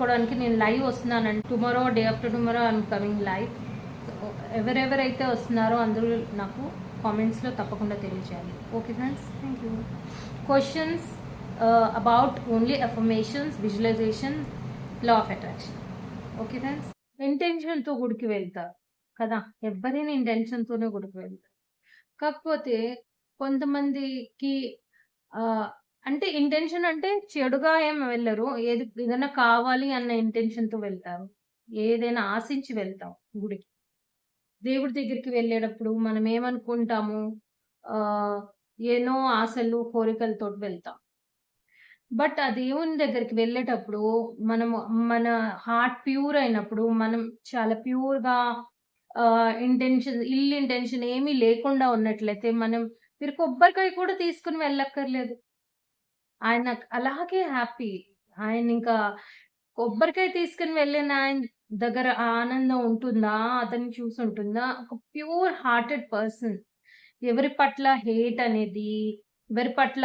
చేసుకోవడానికి నేను లైవ్ వస్తున్నానండి. Tomorrow day after tomorrow I'm coming live ఎవరెవరైతే వస్తున్నారో అందరూ నాకు కామెంట్స్లో తప్పకుండా తెలియజేయాలి okay friends thank you questions about only affirmations visualization law of attraction okay friends ఇంటెన్షన్తో గుడికి వెళ్తారు కదా? ఎవరైనా ఇంటెన్షన్తోనే గుడికి వెళ్తారు కాకపోతే కొంతమందికి uh, అంటే ఇంటెన్షన్ అంటే చెడుగా ఏం వెళ్ళరు. ఏది ఏదైనా కావాలి అన్న ఇంటెన్షన్తో వెళ్తారు. ఏదైనా ఆశించి వెళ్తాం గుడికి. దేవుడి దగ్గరికి వెళ్ళేటప్పుడు మనం ఏమనుకుంటాము? ఎన్నో ఆశలు కోరికలతో వెళ్తాం. బట్ ఆ దేవుని దగ్గరికి వెళ్ళేటప్పుడు మనము మన హార్ట్ ప్యూర్ అయినప్పుడు మనం చాలా ప్యూర్గా ఇంటెన్షన్ ఇల్ ఇంటెన్షన్ ఏమీ లేకుండా ఉన్నట్లయితే మనం మీరు కొబ్బరికాయ కూడా తీసుకుని వెళ్ళక్కర్లేదు. ఆయన అలాగే హ్యాపీ. ఆయన ఇంకా కొబ్బరికాయ తీసుకుని వెళ్ళిన ఆయన దగ్గర ఆనందం ఉంటుందా? అతన్ని చూసి ఉంటుందా? ఒక ప్యూర్ హార్టెడ్ పర్సన్. ఎవరి పట్ల హేట్ అనేది ఎవరి పట్ల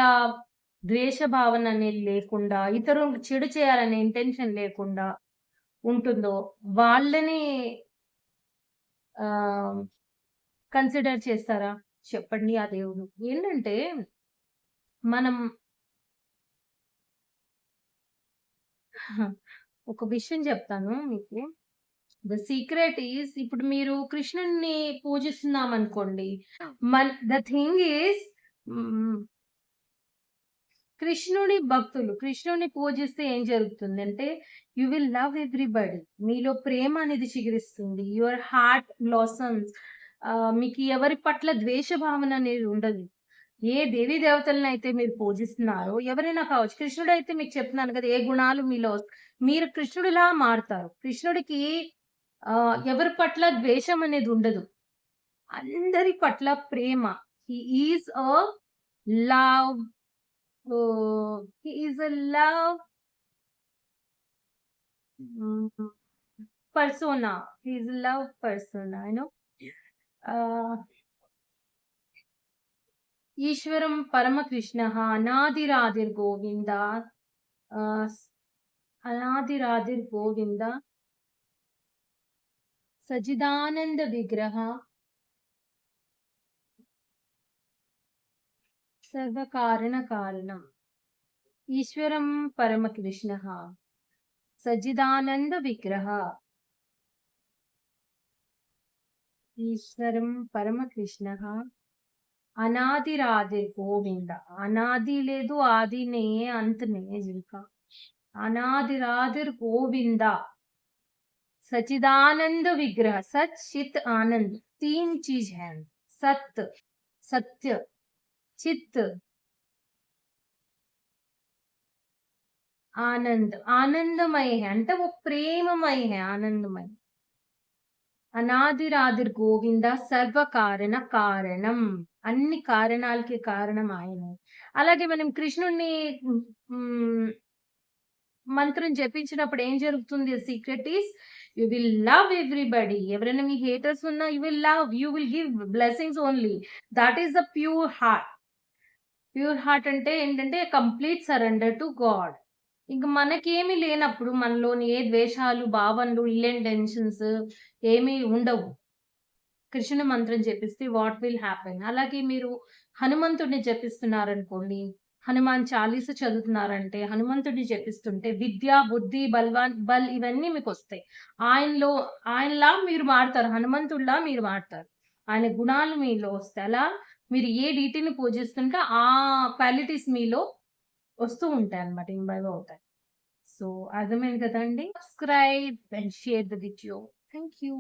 ద్వేష భావన అనేది లేకుండా ఇతరులకు చెడు చేయాలనే ఇంటెన్షన్ లేకుండా ఉంటుందో వాళ్ళని కన్సిడర్ చేస్తారా? చెప్పండి ఆ దేవుడు. ఏంటంటే మనం ఒక విషయం చెప్తాను మీకు. ద సీక్రెట్ ఈస్ ఇప్పుడు మీరు కృష్ణుని పూజిస్తున్నాం అనుకోండి మన ద థింగ్ ఈస్ కృష్ణుడి భక్తులు కృష్ణుని పూజిస్తే ఏం జరుగుతుంది అంటే యు విల్ లవ్ ఎవ్రీబడి మీలో ప్రేమ అనేది చిగురిస్తుంది. యువర్ హార్ట్ బ్లాసమ్స్ మీకు ఎవరి పట్ల ద్వేష భావన అనేది ఉండదు. ఏ దేవీ దేవతలను అయితే మీరు పూజిస్తున్నారో ఎవరైనా కావచ్చు కృష్ణుడు అయితే మీకు చెప్తున్నాను కదా ఏ గుణాలు మీలో మీరు కృష్ణుడిలా మారుతారు. కృష్ణుడికి ఆ, ఎవరి పట్ల ద్వేషం అనేది ఉండదు. అందరి పట్ల ప్రేమ. Is a love is a love persona is love persona you know ईश्वरं परमकृष्णः अनादिरादिर्गोविन्द अनादिरादिर्गोविन्द सज्जिदानन्दविग्रह सर्वकारणकारणम् ईश्वरं परमकृष्णः सज्जिदानन्दविग्रहः ईश्वरं परमकृष्णः। అనాదిరాది గోవింద అనాది లేదు ఆదినే అంతనే జింక అనాదిరాదిర్ గోవింద सचिदानंद विग्रह सच चित आनंद तीन चीज है सत्य सत्य चित्त आनंद आनंदमय है అంటే वो ప్రేమమయ है ఆనందమయ అనాదిరాదిర్ గోవింద సర్వ కారణ కారణం అన్ని కారణాలకి కారణం ఆయనే అలాగే మనం కృష్ణుణ్ణి మంత్రం జపించినప్పుడు ఏం జరుగుతుంది? Secret is you will love everybody ఎవరైనా మీ హేటర్స్ ఉన్నా you will love you will give blessings only that is the pure heart pure heart అంటే ఏంటంటే కంప్లీట్ సరెండర్ టు గాడ్ ఇంకా మనకేమీ లేనప్పుడు మనలోని ఏ ద్వేషాలు భావనలు ఇల్లెన్ టెన్షన్స్ ఏమీ ఉండవు. కృష్ణ మంత్రం జపిస్తే వాట్ విల్ హ్యాపెన్ అలాగే మీరు హనుమంతుడిని జపిస్తున్నారనుకోండి హనుమాన్ చాలీస చదువుతున్నారంటే హనుమంతుడిని జపిస్తుంటే విద్య బుద్ధి బల్వాన్ బల్ ఇవన్నీ మీకు వస్తాయి. ఆయనలో ఆయనలా మీరు మారుతారు హనుమంతుడిలా మీరు మారుతారు. ఆయన గుణాలు మీలో వస్తాయి. అలా మీరు ఏ డీటీని పూజిస్తుంటే ఆ క్వాలిటీస్ మీలో వస్తూ ఉంటాయి అనమాట ఇంబైవ్ అవుతాయి. సో అర్థమైంది కదండి? Subscribe and share the video thank you